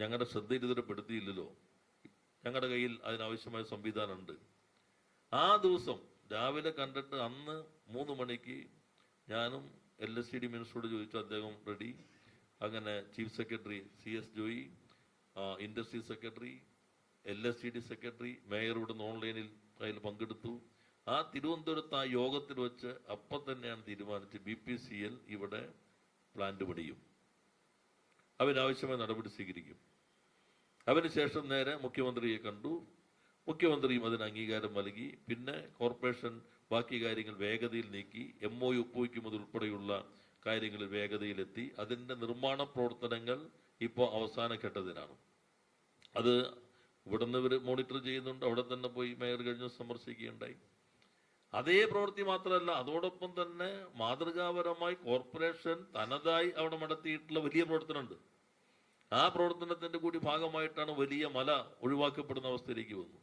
ഞങ്ങളുടെ ശ്രദ്ധയിൽ ഇതുവരെ പെടുത്തിയില്ലല്ലോ ഞങ്ങളുടെ കയ്യിൽ അതിനാവശ്യമായ സംവിധാനമുണ്ട്. ആ ദിവസം രാവിലെ കണ്ടിട്ട് അന്ന് മൂന്ന് മണിക്ക് ഞാനും എൽ എസ് സി ഡി മിനിസ്റ്ററോട് ചോദിച്ചു അദ്ദേഹം റെഡി. അങ്ങനെ chief secretary C S Joy industry secretary L S G D secretary mayor ഇവിടുന്ന് ഓൺലൈനിൽ അതിൽ പങ്കെടുത്തു. ആ തിരുവനന്തപുരത്ത് ആ യോഗത്തിൽ വെച്ച് അപ്പം തന്നെയാണ് തീരുമാനിച്ച് ബി പി സി എൽ ഇവിടെ പ്ലാന്റ് പണിയും. അവരാവശ്യമായ നടപടി സ്വീകരിക്കും. അതിനുശേഷം നേരെ മുഖ്യമന്ത്രിയെ കണ്ടു. മുഖ്യമന്ത്രിയും അതിന് അംഗീകാരം നൽകി. പിന്നെ കോർപ്പറേഷൻ ബാക്കി കാര്യങ്ങൾ വേഗതയിൽ നീക്കി. എം ഒ ഉൾപ്പെടെയുള്ള കാര്യങ്ങളിൽ വേഗതയിലെത്തി. അതിന്റെ നിർമ്മാണ പ്രവർത്തനങ്ങൾ ഇപ്പോൾ അവസാന ഘട്ടത്തിലാണ്. അത് ഇവിടുന്ന് ഇവർ മോണിറ്റർ ചെയ്യുന്നുണ്ട്. അവിടെ തന്നെ പോയി മേയർ കഴിഞ്ഞ് സന്ദർശിക്കുകയുണ്ടായി അതേ പ്രവൃത്തി മാത്രമല്ല അതോടൊപ്പം തന്നെ മാതൃകാപരമായി കോർപ്പറേഷൻ തനതായി അവിടെ നടത്തിയിട്ടുള്ള വലിയ പ്രവർത്തനമുണ്ട്. ആ പ്രവർത്തനത്തിന്റെ കൂടി ഭാഗമായിട്ടാണ് വലിയ മല ഒഴിവാക്കപ്പെടുന്ന അവസ്ഥയിലേക്ക് വന്നു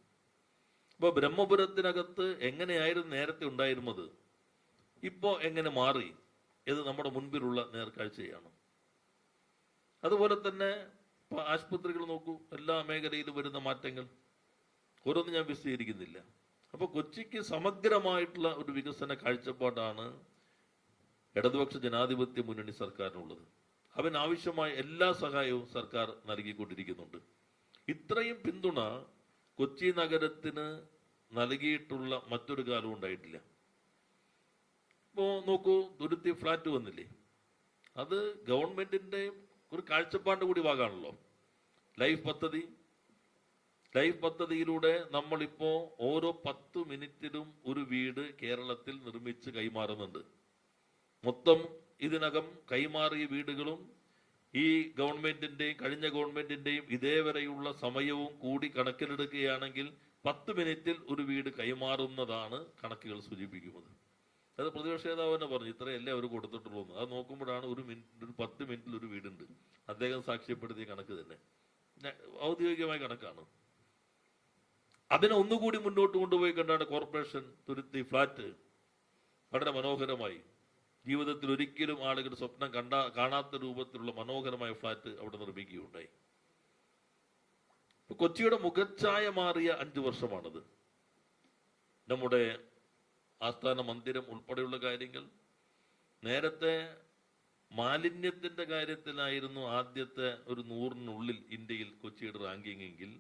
ഇപ്പൊ ബ്രഹ്മപുരത്തിനകത്ത് എങ്ങനെയായിരുന്നു നേരത്തെ ഉണ്ടായിരുന്നത്? ഇപ്പോ എങ്ങനെ മാറി? ഇത് നമ്മുടെ മുൻപിലുള്ള നേർക്കാഴ്ചയാണ്. അതുപോലെ തന്നെ ഇപ്പൊ ആശുപത്രികൾ നോക്കൂ എല്ലാ മേഖലയിലും വരുന്ന മാറ്റങ്ങൾ. ഓരോന്നും ഞാൻ വിശദീകരിക്കുന്നില്ല. അപ്പൊ കൊച്ചിക്ക് സമഗ്രമായിട്ടുള്ള ഒരു വികസന കാഴ്ചപ്പാടാണ് ഇടതുപക്ഷ ജനാധിപത്യ മുന്നണി സർക്കാരിനുള്ളത്. അവൻ ആവശ്യമായ എല്ലാ സഹായവും സർക്കാർ നൽകിക്കൊണ്ടിരിക്കുന്നുണ്ട്. ഇത്രയും പിന്തുണ കൊച്ചി നഗരത്തിന് നൽകിയിട്ടുള്ള മറ്റൊരു കാലവും ഉണ്ടായിട്ടില്ല. ഇപ്പോ നോക്കൂ തുരുത്തി ഫ്ലാറ്റ് വന്നില്ലേ? അത് ഗവൺമെന്റിന്റെ ഒരു കാഴ്ചപ്പാട് കൂടി ഭാഗമാണല്ലോ. ലൈഫ് പദ്ധതി ലൈഫ് പദ്ധതിയിലൂടെ നമ്മളിപ്പോ ഓരോ പത്ത് മിനിറ്റിലും ഒരു വീട് കേരളത്തിൽ നിർമ്മിച്ച് കൈമാറുന്നുണ്ട്. മൊത്തം ഇതിനകം കൈമാറിയ വീടുകളും ഈ ഗവൺമെന്റിന്റെയും കഴിഞ്ഞ ഗവൺമെന്റിന്റെയും ഇതേവരെയുള്ള സമയവും കൂടി കണക്കിലെടുക്കുകയാണെങ്കിൽ പത്ത് മിനിറ്റിൽ ഒരു വീട് കൈമാറുന്നതാണ് കണക്കുകൾ സൂചിപ്പിക്കുന്നത്. അത് പ്രതിപക്ഷ നേതാവ് തന്നെ പറഞ്ഞു ഇത്രയല്ലേ അവർ കൊടുത്തിട്ടുള്ളൂ അത് നോക്കുമ്പോഴാണ് ഒരു മിനിറ്റ് ഒരു പത്ത് മിനിറ്റിൽ ഒരു വീടുണ്ട്. അദ്ദേഹം സാക്ഷ്യപ്പെടുത്തിയ കണക്ക് തന്നെ. ഔദ്യോഗികമായ കണക്കാണ്. അതിനെ ഒന്നുകൂടി മുന്നോട്ട് കൊണ്ടുപോയി കണ്ടാണ് കോർപ്പറേഷൻ തുരുത്തി ഫ്ലാറ്റ് വളരെ മനോഹരമായി. ജീവിതത്തിൽ ഒരിക്കലും ആളുകൾ സ്വപ്നം കണ്ട കാണാത്ത രൂപത്തിലുള്ള മനോഹരമായ ഫ്ലാറ്റ് അവിടെ നിർമ്മിക്കുകയുണ്ടായി. കൊച്ചിയുടെ മുഖച്ഛായ മാറിയ അഞ്ചു വർഷമാണത്. നമ്മുടെ ആസ്ഥാന മന്ദിരം ഉൾപ്പെടെയുള്ള കാര്യങ്ങൾ. നേരത്തെ മാലിന്യത്തിന്റെ കാര്യത്തിലായിരുന്നു ആദ്യത്തെ ഒരു നൂറിനുള്ളിൽ ഇന്ത്യയിൽ കൊച്ചിയുടെ റാങ്കിങ് എങ്കിൽ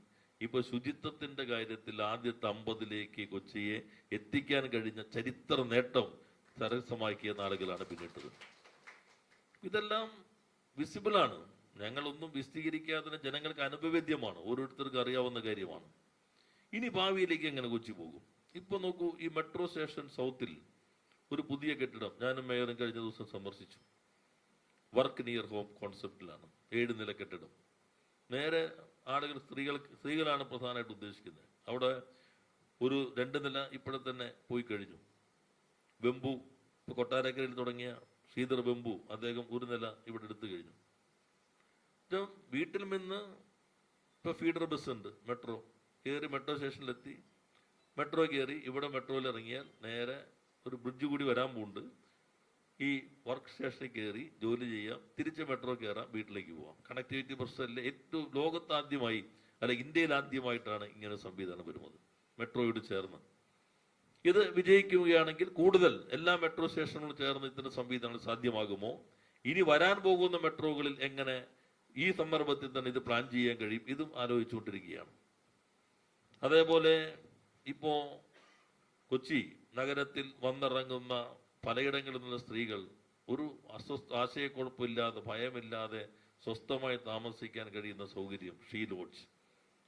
ഇപ്പൊ ശുചിത്വത്തിന്റെ കാര്യത്തിൽ ആദ്യത്തെ അമ്പതിലേക്ക് കൊച്ചിയെ എത്തിക്കാൻ കഴിഞ്ഞ ചരിത്ര നേട്ടം സരസമാക്കിയ നാളുകളാണ് പിന്നിട്ടത്. ഇതെല്ലാം വിസിബിളാണ് ഞങ്ങളൊന്നും വിശദീകരിക്കാതെ ജനങ്ങൾക്ക് അനുഭവേദ്യമാണ്. ഓരോരുത്തർക്കും അറിയാവുന്ന കാര്യമാണ്. ഇനി ഭാവിയിലേക്ക് എങ്ങനെ കൊച്ചി പോകും? ഇപ്പൊ നോക്കൂ ഈ മെട്രോ സ്റ്റേഷൻ സൗത്തിൽ ഒരു പുതിയ കെട്ടിടം ഞാനും മേയറും കഴിഞ്ഞ ദിവസം സന്ദർശിച്ചു. വർക്ക് നിയർ ഹോം കോൺസെപ്റ്റിലാണ് ഏഴ് നില കെട്ടിടം. നേരെ ആളുകൾ സ്ത്രീകൾ സ്ത്രീകളാണ് പ്രധാനമായിട്ട് ഉദ്ദേശിക്കുന്നത്. അവിടെ ഒരു രണ്ട് നില ഇപ്പോഴെ തന്നെ പോയി കഴിഞ്ഞു. വെമ്പു ഇപ്പൊ കൊട്ടാരക്കരയിൽ തുടങ്ങിയ ശ്രീധർ വെമ്പു അദ്ദേഹം ഒരു നില ഇവിടെ എടുത്തു കഴിഞ്ഞു. വീട്ടിൽ നിന്ന് ഇപ്പൊ ഫീഡർ ബസ് ഉണ്ട് മെട്രോ. കയറി മെട്രോ സ്റ്റേഷനിലെത്തി. മെട്രോ കയറി ഇവിടെ മെട്രോയിൽ ഇറങ്ങിയാൽ നേരെ ഒരു ബ്രിഡ്ജ് കൂടി വരാൻ പോകുന്നുണ്ട് ഈ വർക്ക് സ്റ്റേഷനിൽ കയറി ജോലി ചെയ്യാം തിരിച്ച് മെട്രോ കയറാം വീട്ടിലേക്ക് പോവാം. കണക്ടിവിറ്റി പ്രശ്നമല്ല. ഏറ്റവും ലോകത്താദ്യമായി അല്ല ഇന്ത്യയിൽ ആദ്യമായിട്ടാണ് ഇങ്ങനെ സംവിധാനം വരുന്നത്. മെട്രോയോട് ചേർന്ന്. ഇത് വിജയിക്കുകയാണെങ്കിൽ കൂടുതൽ എല്ലാ മെട്രോ സ്റ്റേഷനുകളും ചേർന്ന് ഇത്തരം സംവിധാനങ്ങൾ സാധ്യമാകുമോ? ഇനി വരാൻ പോകുന്ന മെട്രോകളിൽ എങ്ങനെ ഈ സന്ദർഭത്തിൽ തന്നെ ഇത് പ്ലാൻ ചെയ്യാൻ കഴിയും? ഇതും ആലോചിച്ചുകൊണ്ടിരിക്കുകയാണ്. അതേപോലെ ഇപ്പോ കൊച്ചി നഗരത്തിൽ വന്നിറങ്ങുന്ന പലയിടങ്ങളിൽ നിന്നുള്ള സ്ത്രീകൾ ഒരു അസ്വസ്ഥ ആശയക്കുഴപ്പമില്ലാതെ ഭയമില്ലാതെ സ്വസ്ഥമായി താമസിക്കാൻ കഴിയുന്ന സൗകര്യം ഷീ ലോഡ്ജ്.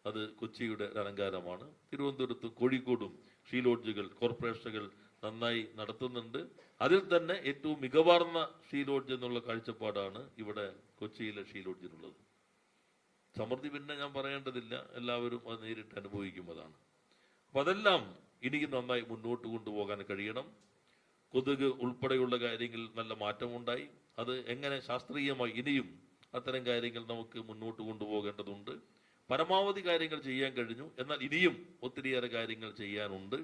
അത് കൊച്ചിയുടെ ഒരു അലങ്കാരമാണ്. തിരുവനന്തപുരത്ത് കോഴിക്കോടും ഷീ ലോഡ്ജുകൾ കോർപ്പറേഷനുകൾ നന്നായി നടത്തുന്നുണ്ട്. അതിൽ തന്നെ ഏറ്റവും മികവാർന്ന ഷീ ലോഡ്ജ് എന്നുള്ള കാഴ്ചപ്പാടാണ് ഇവിടെ കൊച്ചിയിലെ ഷീ ലോഡ്ജിനുള്ളത്. സമൃദ്ധി പിന്നെ ഞാൻ പറയേണ്ടതില്ല. എല്ലാവരും അത് നേരിട്ട് അനുഭവിക്കുന്നതാണ് അപ്പൊ അതെല്ലാം ഇനിയും നന്നായി മുന്നോട്ട് കൊണ്ടുപോകാൻ കഴിയണം. കൊതുക് ഉൾപ്പെടെയുള്ള കാര്യങ്ങളിൽ നല്ല മാറ്റമുണ്ടായി. അത് എങ്ങനെ ശാസ്ത്രീയമായി ഇനിയും അത്തരം കാര്യങ്ങൾ നമുക്ക് മുന്നോട്ട് കൊണ്ടുപോകേണ്ടതുണ്ട്. പരമാവധി കാര്യങ്ങൾ ചെയ്യാൻ കഴിഞ്ഞു. എന്നാൽ ഇനിയും ഒത്തിരിയേറെ കാര്യങ്ങൾ ചെയ്യാനുണ്ട്.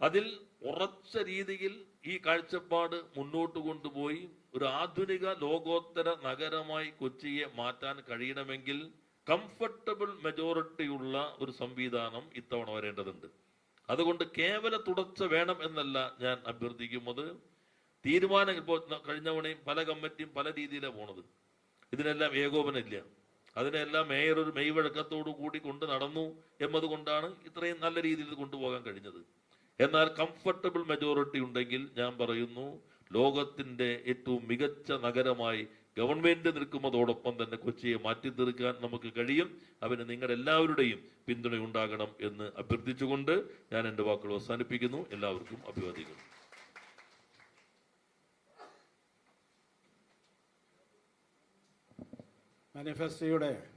അതിൽ ഉറച്ച രീതിയിൽ ഈ കാഴ്ചപ്പാട് മുന്നോട്ട് കൊണ്ടുപോയി ഒരു ആധുനിക ലോകോത്തര നഗരമായി കൊച്ചിയെ മാറ്റാൻ കഴിയണമെങ്കിൽ കംഫർട്ടബിൾ മെജോറിറ്റിയുള്ള ഒരു സംവിധാനം ഇത്തവണ വരേണ്ടതുണ്ട്. അതുകൊണ്ട് കേവല തുടർച്ച വേണം എന്നല്ല ഞാൻ അഭ്യർത്ഥിക്കുന്നത്. തീരുമാനം ഇപ്പോൾ കഴിഞ്ഞ തവണയും പല കമ്മിറ്റിയും പല രീതിയിലാണ് പോണത്. ഇതിനെല്ലാം ഏകോപനമില്ല. അതിനെല്ലാം മേയർ ഒരു മെയ്വഴക്കത്തോടു കൂടി കൊണ്ട് നടന്നു എന്നതുകൊണ്ടാണ് ഇത്രയും നല്ല രീതിയിൽ കൊണ്ടുപോകാൻ കഴിഞ്ഞത്. എന്നാൽ കംഫർട്ടബിൾ മെജോറിറ്റി ഉണ്ടെങ്കിൽ ഞാൻ പറയുന്നു ലോകത്തിന്റെ ഏറ്റവും മികച്ച നഗരമായി ഗവൺമെന്റ് നിൽക്കുന്നതോടൊപ്പം തന്നെ കൊച്ചിയെ മാറ്റി തീർക്കാൻ നമുക്ക് കഴിയും. അവന് നിങ്ങളെല്ലാവരുടെയും പിന്തുണ ഉണ്ടാകണം എന്ന് അഭ്യർത്ഥിച്ചുകൊണ്ട് ഞാൻ എന്റെ വാക്കുകൾ അവസാനിപ്പിക്കുന്നു. എല്ലാവർക്കും അഭിവാദിക്കുന്നു മാനിഫെസ്റ്റോയുടെ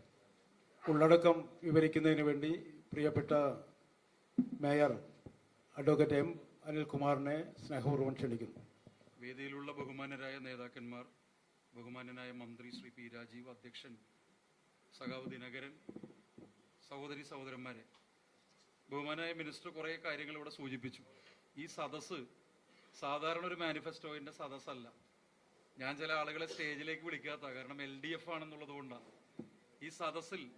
ഉള്ളടക്കം വിവരിക്കുന്നതിന് വേണ്ടി പ്രിയപ്പെട്ട മേയർ അഡ്വക്കേറ്റ് എം അനിൽകുമാറിനെ സ്നേഹപൂർവം ക്ഷണിക്കുന്നു. വേദിയിലുള്ള ബഹുമാനരായ നേതാക്കന്മാർ ബഹുമാനനായ മന്ത്രി ശ്രീ പി രാജീവ് അധ്യക്ഷൻ സഖാവ് ദിനകരൻ സഹോദരി സഹോദരന്മാരെ ബഹുമാനായ മിനിസ്റ്റർ കുറേ കാര്യങ്ങൾ ഇവിടെ സൂചിപ്പിച്ചു. ഈ സദസ്സ് സാധാരണ ഒരു മാനിഫെസ്റ്റോയിന്റെ സദസ്സല്ല. ഞാൻ ചില ആളുകളെ സ്റ്റേജിലേക്ക് വിളിക്കാത്ത കാരണം എൽ ഡി എഫ് ആണെന്നുള്ളത് കൊണ്ടാണ്. ഈ സദസ്സിൽ